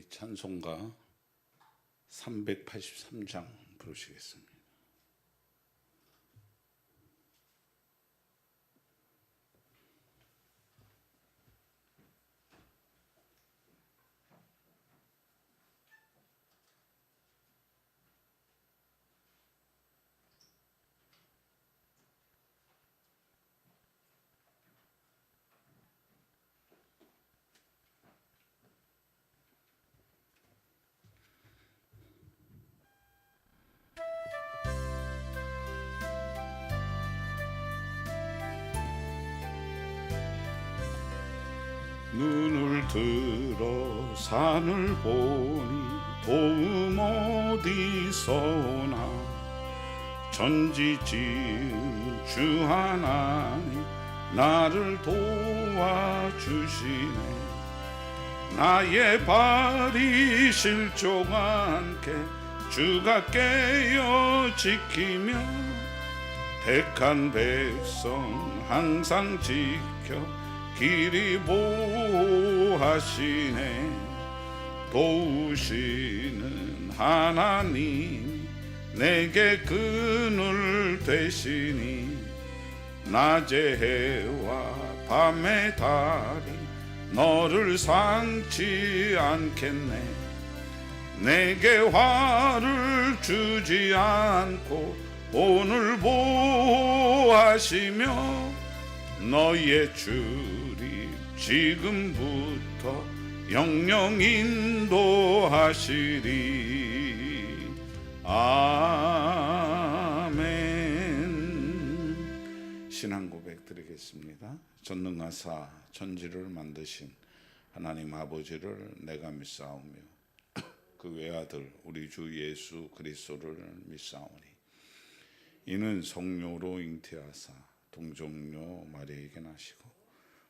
우리 찬송가 383장 부르시겠습니다. 눈을 들어 산을 보니 도움 어디서나. 전지 지은 주 하나님 나를 도와주시네. 나의 발이 실족 않게 주가 깨어 지키며 택한 백성 항상 지켜 길이 보호하시네. 도우시는 하나님 내게 그늘 되시니 낮의 해와 밤의 달이 너를 상치 않겠네. 내게 화를 주지 않고 오늘 보호하시며 너의 주님 지금부터 영영 인도하시리. 아멘. 신앙 고백 드리겠습니다. 전능하사 천지를 만드신 하나님 아버지를 내가 믿사오며 그 외아들 우리 주 예수 그리스도를 믿사오니 이는 성령으로 잉태하사 동정녀 마리에게 나시고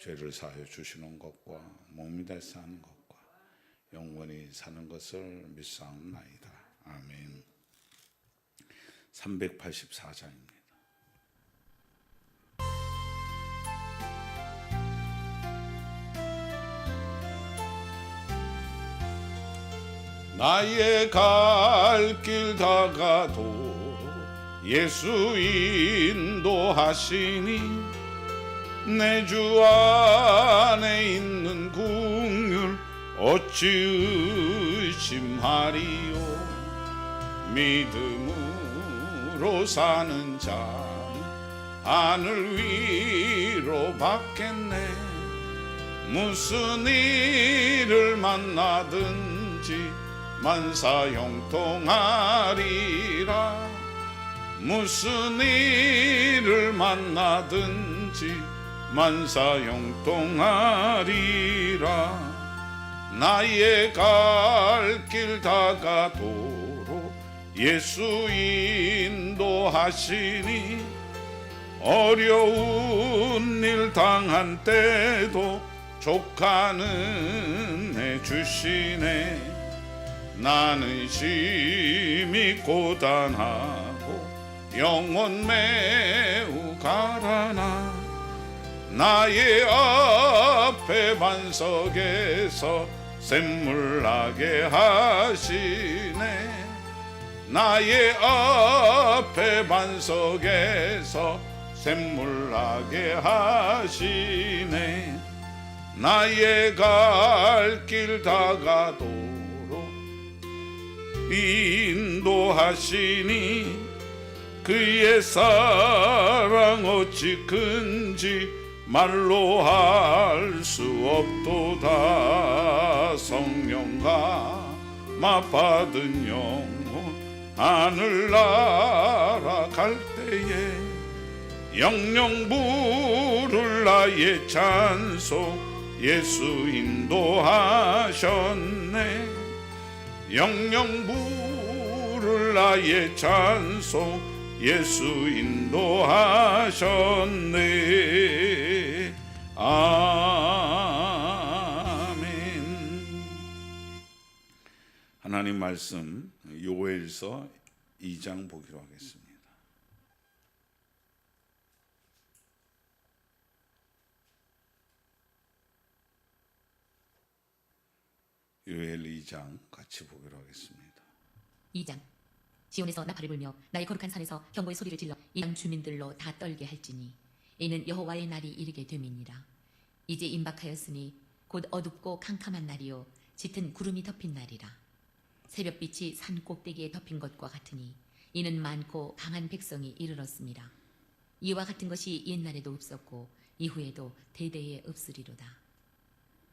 죄를 사하여 주시는 것과 몸이 다서 하는 것과 영원히 사는 것을 믿사옵나이다. 아멘. 384장입니다. 나의 갈 길 다가도 예수 인도하시니 내 주 안에 있는 궁율 어찌 의심하리요? 믿음으로 사는 자 하늘 위로 받겠네. 무슨 일을 만나든지 만사 형통하리라. 무슨 일을 만나든지 만사 형통하리라. 나의 갈 길 다가도록 예수 인도하시니 어려운 일 당한 때도 족하는 해 주시네. 나는 심히 고단하고 영혼 매우 가라나 나의 앞에 반석에서 샘물 나게 하시네. 나의 앞에 반석에서 샘물 나게 하시네. 나의 갈 길 다가도록 인도하시니 그의 사랑 어찌 큰지 말로 할 수 없도다. 성령과 마받은 영혼 하늘나라 갈 때에 영영 부를 나의 찬송 예수 인도하셨네. 영영 부를 나의 찬송 예수 인도하셨네 아멘. 하나님 말씀 요엘서 2장 보기로 하겠습니다. 요엘 2장 같이 보기로 하겠습니다. 2장. 시온에서 나팔을 불며 나의 거룩한 산에서 경고의 소리를 질러 이땅 주민들로 다 떨게 할지니 이는 여호와의 날이 이르게 됨이니라. 이제 임박하였으니 곧 어둡고 캄캄한 날이요 짙은 구름이 덮인 날이라. 새벽빛이 산 꼭대기에 덮인 것과 같으니 이는 많고 강한 백성이 이르렀습니다. 이와 같은 것이 옛날에도 없었고 이후에도 대대에 없으리로다.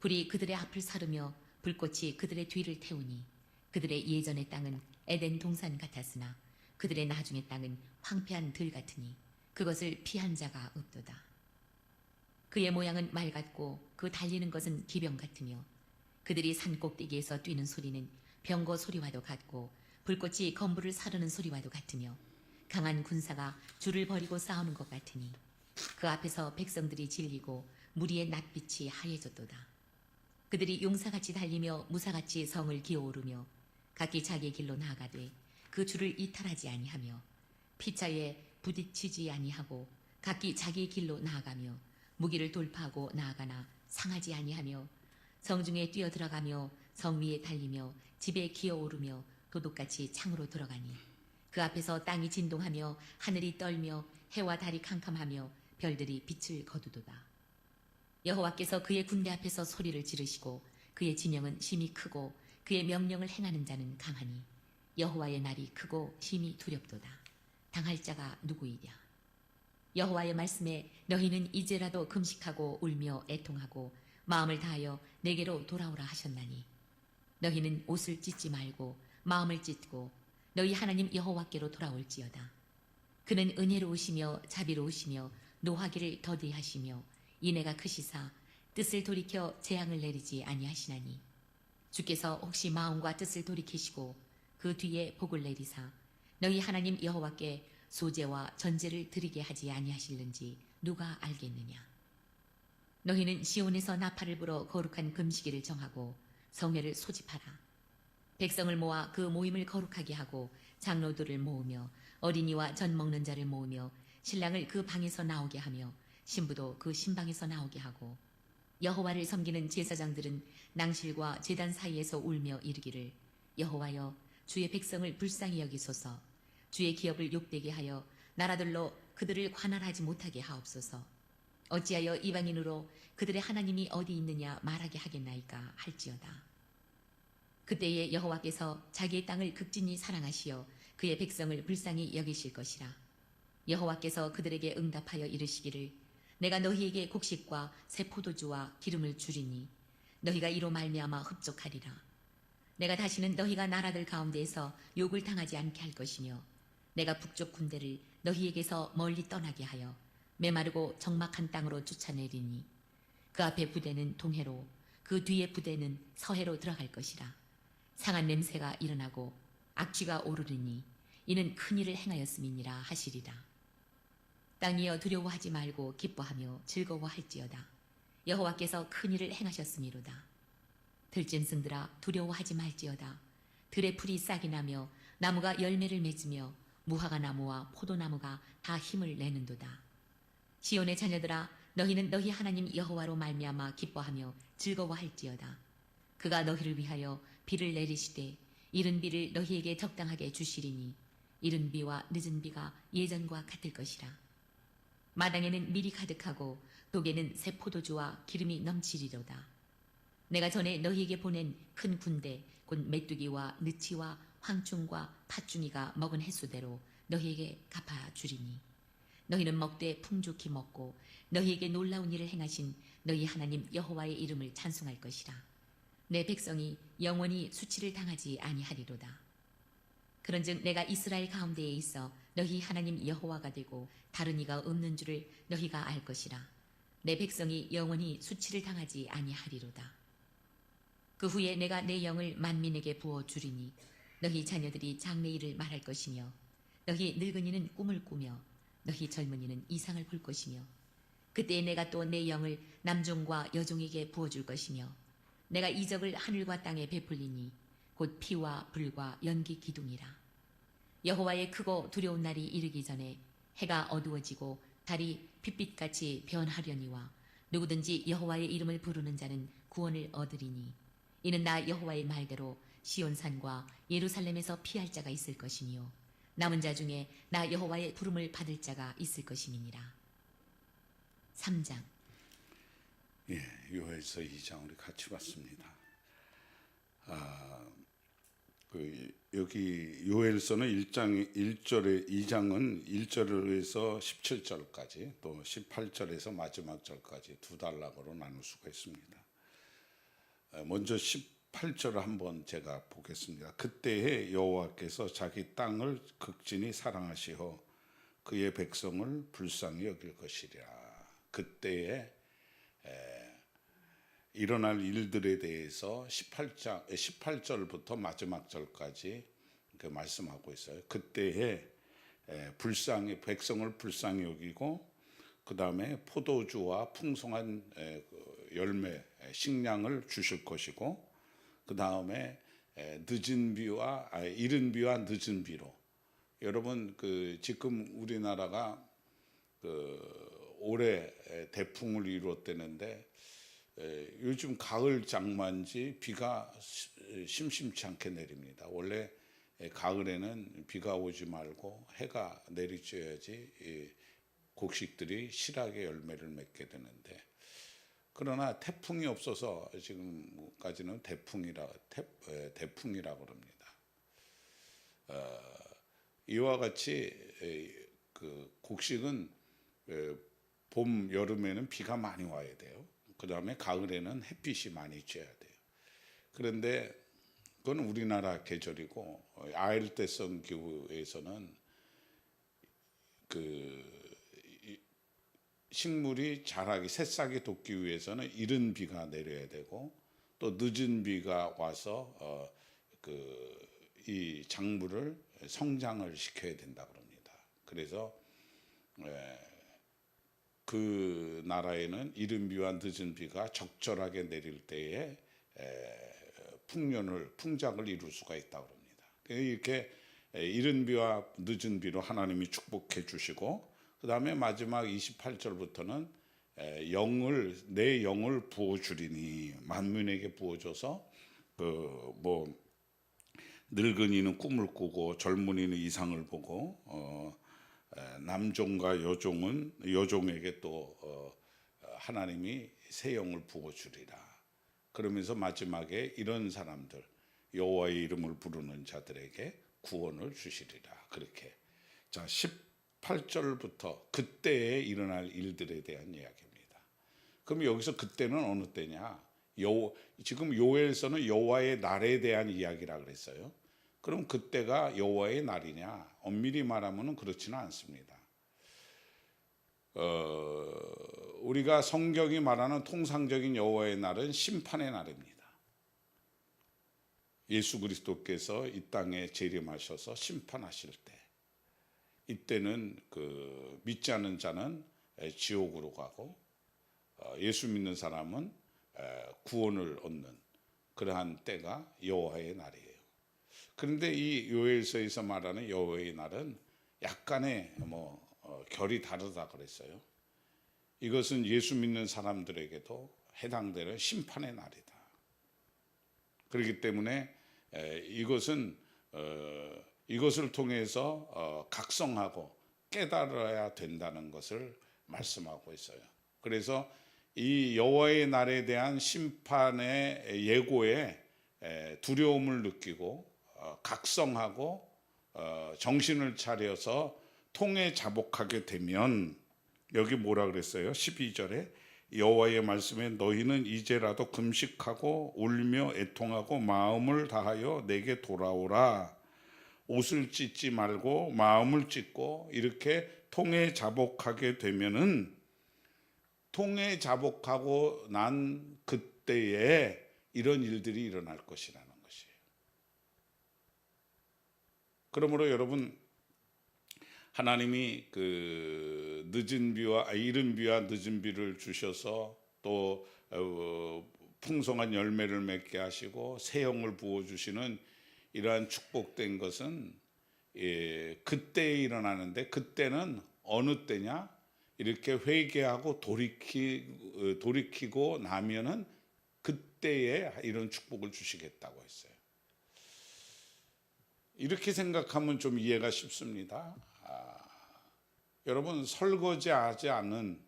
불이 그들의 앞을 사르며 불꽃이 그들의 뒤를 태우니 그들의 예전의 땅은 에덴 동산 같았으나 그들의 나중의 땅은 황폐한 들 같으니 그것을 피한 자가 없도다. 그의 모양은 말 같고 그 달리는 것은 기병 같으며 그들이 산 꼭대기에서 뛰는 소리는 병거 소리와도 같고 불꽃이 건물을 사르는 소리와도 같으며 강한 군사가 줄을 버리고 싸우는 것 같으니 그 앞에서 백성들이 질리고 무리의 낯빛이 하얘졌도다. 그들이 용사같이 달리며 무사같이 성을 기어오르며 각기 자기 길로 나아가되 그 줄을 이탈하지 아니하며 피차에 부딪히지 아니하고 각기 자기 길로 나아가며 무기를 돌파하고 나아가나 상하지 아니하며 성중에 뛰어 들어가며 성 위에 달리며 집에 기어오르며 도둑같이 창으로 들어가니 그 앞에서 땅이 진동하며 하늘이 떨며 해와 달이 캄캄하며 별들이 빛을 거두도다. 여호와께서 그의 군대 앞에서 소리를 지르시고 그의 진영은 심히 크고 그의 명령을 행하는 자는 강하니 여호와의 날이 크고 심히 두렵도다. 당할 자가 누구이랴? 여호와의 말씀에 너희는 이제라도 금식하고 울며 애통하고 마음을 다하여 내게로 돌아오라 하셨나니 너희는 옷을 찢지 말고 마음을 찢고 너희 하나님 여호와께로 돌아올지어다. 그는 은혜로우시며 자비로우시며 노하기를 더디하시며 이내가 크시사 뜻을 돌이켜 재앙을 내리지 아니하시나니 주께서 혹시 마음과 뜻을 돌이키시고 그 뒤에 복을 내리사 너희 하나님 여호와께 소제와 전제를 드리게 하지 아니하실는지 누가 알겠느냐? 너희는 시온에서 나팔을 불어 거룩한 금식일을 정하고 성회를 소집하라. 백성을 모아 그 모임을 거룩하게 하고 장로들을 모으며 어린이와 전 먹는 자를 모으며 신랑을 그 방에서 나오게 하며 신부도 그 신방에서 나오게 하고 여호와를 섬기는 제사장들은 낭실과 제단 사이에서 울며 이르기를 여호와여 주의 백성을 불쌍히 여기소서. 주의 기업을 욕되게 하여 나라들로 그들을 관할하지 못하게 하옵소서. 어찌하여 이방인으로 그들의 하나님이 어디 있느냐 말하게 하겠나이까 할지어다. 그때에 여호와께서 자기의 땅을 극진히 사랑하시어 그의 백성을 불쌍히 여기실 것이라. 여호와께서 그들에게 응답하여 이르시기를 내가 너희에게 곡식과 새 포도주와 기름을 주리니 너희가 이로 말미암아 흡족하리라. 내가 다시는 너희가 나라들 가운데에서 욕을 당하지 않게 할 것이며 내가 북쪽 군대를 너희에게서 멀리 떠나게 하여 메마르고 적막한 땅으로 쫓아내리니 그 앞에 부대는 동해로 그 뒤에 부대는 서해로 들어갈 것이라. 상한 냄새가 일어나고 악취가 오르리니 이는 큰 일을 행하였음이니라 하시리라. 땅이여 두려워하지 말고 기뻐하며 즐거워할지어다. 여호와께서 큰 일을 행하셨음이로다. 들짐승들아 두려워하지 말지어다. 들의 풀이 싹이 나며 나무가 열매를 맺으며 무화과 나무와 포도나무가 다 힘을 내는도다. 시온의 자녀들아 너희는 너희 하나님 여호와로 말미암아 기뻐하며 즐거워할지어다. 그가 너희를 위하여 비를 내리시되 이른 비를 너희에게 적당하게 주시리니 이른 비와 늦은 비가 예전과 같을 것이라. 마당에는 밀이 가득하고 독에는 새 포도주와 기름이 넘치리로다. 내가 전에 너희에게 보낸 큰 군대 곧 메뚜기와 느치와 황충과 팥중이가 먹은 횟수대로 너희에게 갚아 주리니 너희는 먹되 풍족히 먹고 너희에게 놀라운 일을 행하신 너희 하나님 여호와의 이름을 찬송할 것이라. 내 백성이 영원히 수치를 당하지 아니하리로다. 그런즉 내가 이스라엘 가운데에 있어 너희 하나님 여호와가 되고 다른 이가 없는 줄을 너희가 알 것이라. 내 백성이 영원히 수치를 당하지 아니하리로다. 그 후에 내가 내 영을 만민에게 부어 주리니 너희 자녀들이 장래 일을 말할 것이며 너희 늙은이는 꿈을 꾸며 너희 젊은이는 이상을 볼 것이며 그때 내가 또 내 영을 남종과 여종에게 부어 줄 것이며 내가 이적을 하늘과 땅에 베풀리니 곧 피와 불과 연기 기둥이라. 여호와의 크고 두려운 날이 이르기 전에 해가 어두워지고 달이 핏빛같이 변하려니와 누구든지 여호와의 이름을 부르는 자는 구원을 얻으리니 이는 나 여호와의 말대로 시온산과 예루살렘에서 피할 자가 있을 것이며 남은 자 중에 나 여호와의 부름을 받을 자가 있을 것임이니라. 3장 예, 요엘서 2장 우리 같이 봤습니다. 아, 그 여기 요엘서는 1장 1절에 2장은 1절에서 17절까지 또 18절에서 마지막 절까지 두 단락으로 나눌 수가 있습니다. 아, 먼저 18절을 한번 제가 보겠습니다. 그때에 여호와께서 자기 땅을 극진히 사랑하시어 그의 백성을 불쌍히 여길 것이라. 그때에 일어날 일들에 대해서 18장 18절부터 마지막 절까지 그 말씀하고 있어요. 그때에 에, 불쌍히 백성을 불쌍히 여기고 그 다음에 포도주와 풍성한 에, 그 열매 에, 식량을 주실 것이고 그 다음에 늦은 비와 아, 이른 비와 늦은 비로 여러분 그 지금 우리나라가 그 올해 에, 대풍을 에, 요즘 가을 장마인지 비가 시- 심심치 않게 내립니다. 원래 에, 가을에는 비가 오지 말고 해가 내리쬐야지 이 곡식들이 실하게 열매를 맺게 되는데 그러나 태풍이 없어서 지금까지는 대풍이라 태, 에, 대풍이라 그럽니다. 어, 이와 같이 에, 그 곡식은 에, 봄 여름에는 비가 많이 와야 돼요. 그 다음에 가을에는 햇빛이 많이 쬐야 돼요. 그런데 그건 우리나라 계절이고 어, 아열대성 기후에서는 그 이- 식물이 자라기 새싹이 돋기 위해서는 이른 비가 내려야 되고 또 늦은 비가 와서 어, 그이 작물을 성장을 시켜야 된다 그럽니다. 그래서 에, 그 나라에는 이른 비와 늦은 비가 적절하게 내릴 때에 에, 풍년을 풍작을 이룰 수가 있다 그럽니다. 이렇게 에, 이른 비와 늦은 비로 하나님이 축복해 주시고 그 다음에 마지막 28절부터는 영을 내 영을 부어 주리니 만민에게 부어 줘서 그 뭐 늙은이는 꿈을 꾸고 젊은이는 이상을 보고 어, 에, 남종과 여종은 여종에게 또 어, 하나님이 새 영을 부어 주리라. 그러면서 마지막에 이런 사람들 여호와의 이름을 부르는 자들에게 구원을 주시리라. 그렇게 자 18절부터 그때에 일어날 일들에 대한 이야기입니다. 그럼 여기서 그때는 어느 때냐? 여 지금 요엘서는 여호와의 날에 대한 이야기라 그랬어요. 그럼 그때가 여호와의 날이냐? 엄밀히 말하면은 그렇지는 않습니다. 어, 우리가 성경이 말하는 통상적인 여호와의 날은 심판의 날입니다. 예수 그리스도께서 이 땅에 재림하셔서 심판하실 때 이때는 그 믿지 않는 자는 에, 지옥으로 가고 어, 예수 믿는 사람은 에, 구원을 얻는 그러한 때가 여호와의 날이에요. 그런데 이 요엘서에서 말하는 여호와의 날은 약간의 뭐 어, 결이 다르다 그랬어요. 이것은 예수 믿는 사람들에게도 해당되는 심판의 날이다. 그렇기 때문에 에, 이것은 어, 이것을 통해서 어, 각성하고 깨달아야 된다는 것을 말씀하고 있어요. 그래서 이 여호와의 날에 대한 심판의 예고에 에, 두려움을 느끼고 어, 각성하고 어, 정신을 차려서 통에 자복하게 되면 여기 뭐라 그랬어요? 12절에 여호와의 말씀에 너희는 이제라도 금식하고 울며 애통하고 마음을 다하여 내게 돌아오라. 옷을 찢지 말고 마음을 찢고 이렇게 통에 자복하게 되면은 통에 자복하고 난 그때에 이런 일들이 일어날 것이라는 것이에요. 그러므로 여러분 하나님이 그 늦은 비와 아, 이른 비와 늦은 비를 주셔서 또 어, 풍성한 열매를 맺게 하시고 새 영을 부어 주시는 이러한 축복된 것은 예, 그때에 일어나는데 그때는 어느 때냐? 이렇게 회개하고 돌이키 어, 돌이키고 나면은 그때에 이런 축복을 주시겠다고 했어요. 이렇게 생각하면 좀 이해가 쉽습니다. 아, 여러분 설거지하지 않은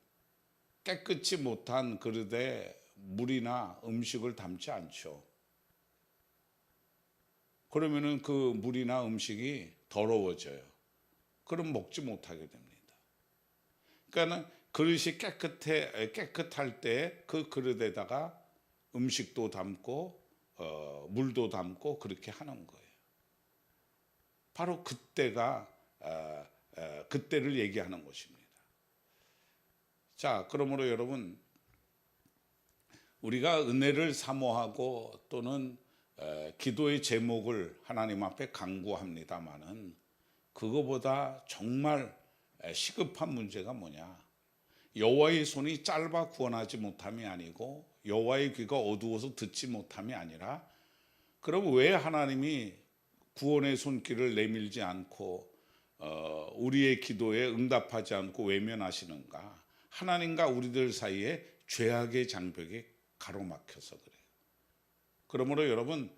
깨끗이 못한 그릇에 물이나 음식을 담지 않죠. 그러면은 그 물이나 음식이 더러워져요. 그럼 먹지 못하게 됩니다. 그러니까는 그릇이 깨끗해 깨끗할 때 그 그릇에다가 음식도 담고 어, 물도 담고 그렇게 하는 거예요. 바로 그때가 어, 어, 그때를 얘기하는 것입니다. 자, 그러므로 여러분 우리가 은혜를 사모하고 또는 에, 기도의 제목을 하나님 앞에 강구합니다마는 그거보다 정말 에, 시급한 문제가 뭐냐? 여호와의 손이 짧아 구원하지 못함이 아니고 여호와의 귀가 어두워서 듣지 못함이 아니라 그럼 왜 하나님이 구원의 손길을 내밀지 않고 어, 우리의 기도에 응답하지 않고 외면하시는가? 하나님과 우리들 사이에 죄악의 장벽이 가로막혀서 그래요. 그러므로 여러분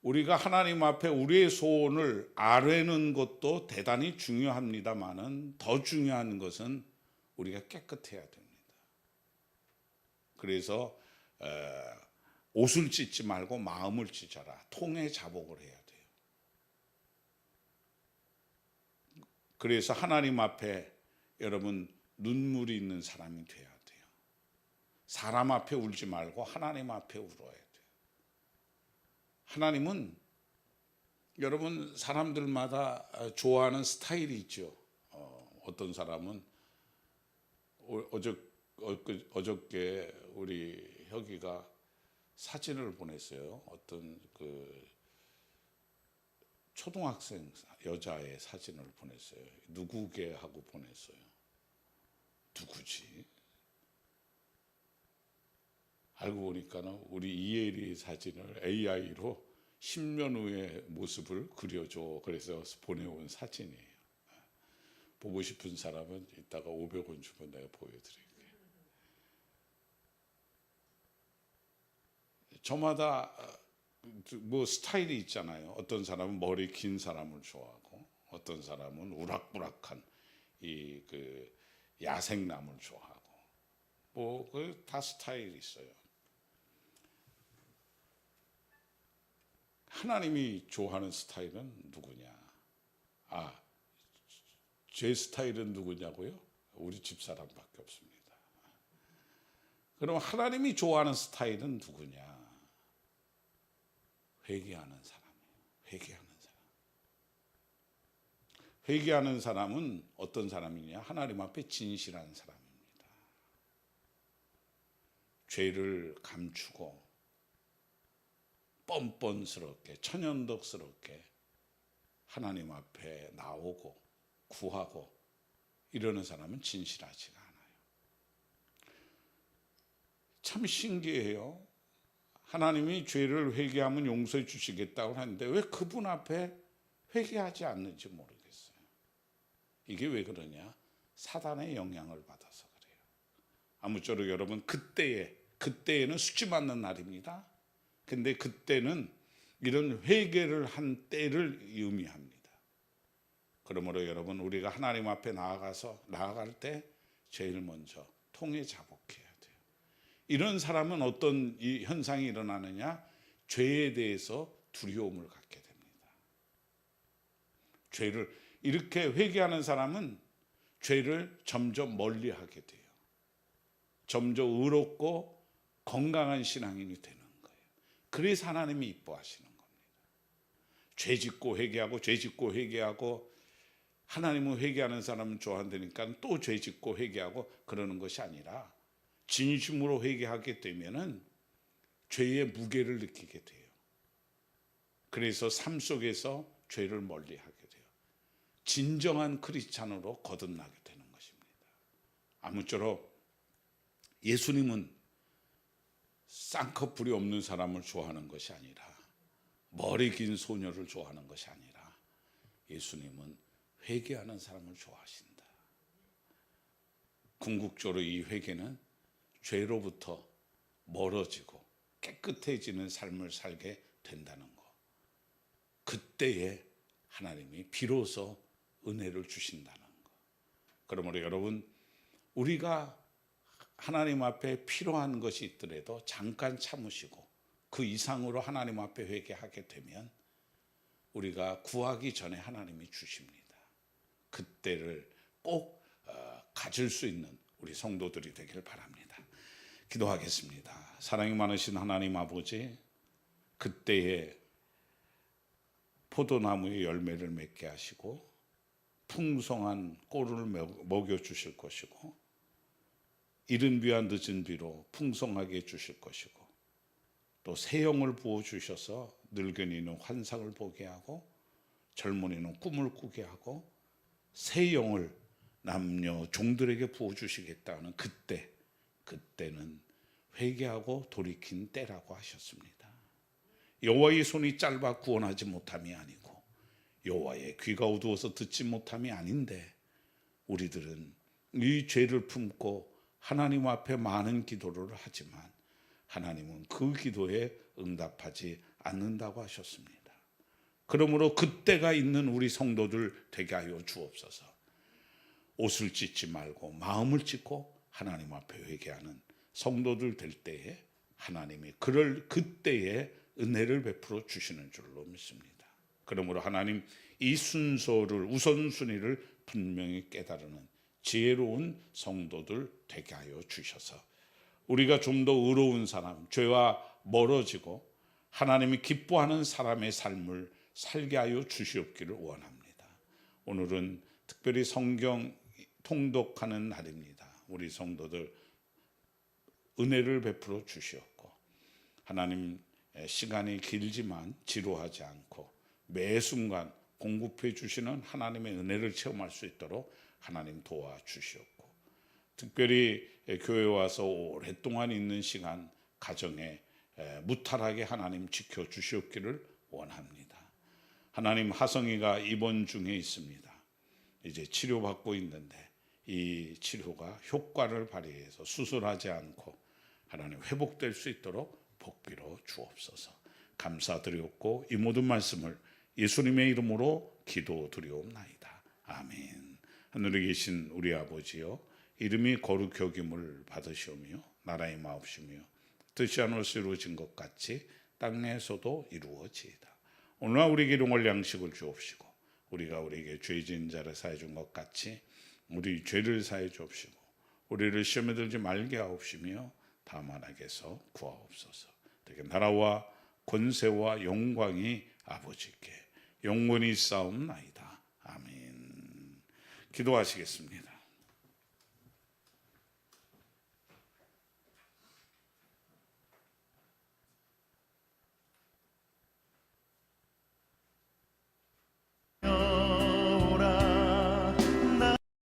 우리가 하나님 앞에 우리의 소원을 아뢰는 것도 대단히 중요합니다만은 더 중요한 것은 우리가 깨끗해야 됩니다. 그래서 에, 옷을 찢지 말고 마음을 찢어라. 통의 자복을 해야 돼요. 그래서 하나님 앞에 여러분 눈물이 있는 사람이 돼야 돼요. 사람 앞에 울지 말고 하나님 앞에 울어야 돼요. 하나님은 여러분 사람들마다 좋아하는 스타일이 있죠. 어, 어떤 사람은 어- 어저 엊그- 어저께 우리 혁이가 사진을 보냈어요. 어떤 그 초등학생 여자의 사진을 보냈어요. 누구게 하고 보냈어요. 누구지? 알고 보니까는 우리 이혜리 사진을 AI로 10년 후의 모습을 그려줘. 그래서 보내온 사진이에요. 보고 싶은 사람은 이따가 500원 주면 내가 보여드릴게요. 저마다 뭐 스타일이 있잖아요. 어떤 사람은 머리 긴 사람을 좋아하고, 어떤 사람은 우락부락한 이 그 야생남을 좋아하고, 뭐 그 다 스타일이 있어요. 하나님이 좋아하는 스타일은 누구냐? 아, 제 스타일은 누구냐고요? 우리 집사람밖에 없습니다. 그럼 하나님이 좋아하는 스타일은 누구냐? 회개하는 사람이에요. 회개하는 사람. 회개하는 사람은 어떤 사람이냐? 하나님 앞에 진실한 사람입니다. 죄를 감추고 뻔뻔스럽게 천연덕스럽게 하나님 앞에 나오고 구하고 이러는 사람은 진실하지가 않아요. 참 신기해요. 하나님이 죄를 회개하면 용서해 주시겠다고 하는데 왜 그분 앞에 회개하지 않는지 모르겠어요. 이게 왜 그러냐? 사단의 영향을 받아서 그래요. 아무쪼록 여러분 그때에 그때에는 수치 맞는 날입니다. 근데 그때는 이런 회개를 한 때를 의미합니다. 그러므로 여러분 우리가 하나님 앞에 나아가서 나아갈 때 제일 먼저 통에 자복해야 돼요. 이런 사람은 어떤 이 현상이 일어나느냐? 죄에 대해서 두려움을 갖게 됩니다. 죄를 이렇게 회개하는 사람은 죄를 점점 멀리하게 돼요. 점점 의롭고 건강한 신앙인이 되는. 그래서 하나님이 이뻐하시는 겁니다. 죄 짓고 회개하고 죄 짓고 회개하고 하나님은 회개하는 사람은 좋아한다니까 또 죄 짓고 회개하고 그러는 것이 아니라 진심으로 회개하게 되면은 죄의 무게를 느끼게 돼요. 그래서 삶 속에서 죄를 멀리하게 돼요. 진정한 크리스찬으로 거듭나게 되는 것입니다. 아무쪼록 예수님은 쌍꺼풀이 없는 사람을 좋아하는 것이 아니라 머리 긴 소녀를 좋아하는 것이 아니라 예수님은 회개하는 사람을 좋아하신다. 궁극적으로 이 회개는 죄로부터 멀어지고 깨끗해지는 삶을 살게 된다는 것. 그때에 하나님이 비로소 은혜를 주신다는 것. 그러므로 여러분 우리가 하나님 앞에 필요한 것이 있더라도 잠깐 참으시고 그 이상으로 하나님 앞에 회개하게 되면 우리가 구하기 전에 하나님이 주십니다. 그때를 꼭 어, 가질 수 있는 우리 성도들이 되길 바랍니다. 기도하겠습니다. 사랑이 많으신 하나님 아버지, 그때에 포도나무의 열매를 맺게 하시고 풍성한 꼴을 먹여 주실 것이고 이른 비와 늦은 비로 풍성하게 해 주실 것이고 또 새 영을 부어 주셔서 늙은이는 환상을 보게 하고 젊은이는 꿈을 꾸게 하고 새 영을 남녀 종들에게 부어 주시겠다는 그때 그때는 회개하고 돌이킨 때라고 하셨습니다. 여호와의 손이 짧아 구원하지 못함이 아니고 여호와의 귀가 어두워서 듣지 못함이 아닌데 우리들은 이 죄를 품고 하나님 앞에 많은 기도를 하지만 하나님은 그 기도에 응답하지 않는다고 하셨습니다. 그러므로 그때가 있는 우리 성도들 되게 하여 주옵소서. 옷을 찢지 말고 마음을 찢고 하나님 앞에 회개하는 성도들 될 때에 하나님이 그럴 그때에 은혜를 베풀어 주시는 줄로 믿습니다. 그러므로 하나님 이 순서를 우선순위를 분명히 깨달으는 지혜로운 성도들 되게 하여 주셔서 우리가 좀 더 의로운 사람, 죄와 멀어지고 하나님이 기뻐하는 사람의 삶을 살게 하여 주시옵기를 원합니다. 오늘은 특별히 성경 통독하는 날입니다. 우리 성도들 은혜를 베풀어 주시옵고 하나님 시간이 길지만 지루하지 않고 매 순간 공급해 주시는 하나님의 은혜를 체험할 수 있도록 하나님 도와 주시옵고 특별히 교회 와서 오랫동안 있는 시간 가정에 무탈하게 하나님 지켜 주시옵기를 원합니다. 하나님 하성이가 입원 중에 있습니다. 이제 치료받고 있는데 이 치료가 효과를 발휘해서 수술하지 않고 하나님 회복될 수 있도록 복비로 주옵소서. 감사드리옵고 이 모든 말씀을 예수님의 이름으로 기도드리옵나이다. 아멘. 하늘에 계신 우리 아버지여 이름이 거룩 여김을 받으시오며 나라의 마옵시며 뜻이 하늘에서 이루어진 것 같이 땅에서도 이루어지이다. 오늘날 우리에게 용할 양식을 주옵시고 우리가 우리에게 죄진 자를 사해 준 것 같이 우리 죄를 사해 주옵시고 우리를 시험에 들지 말게 하옵시며 다만 하게서 구하옵소서. 되게 나라와 권세와 영광이 아버지께 영원히 싸움나이다. 기도하시겠습니다. 어...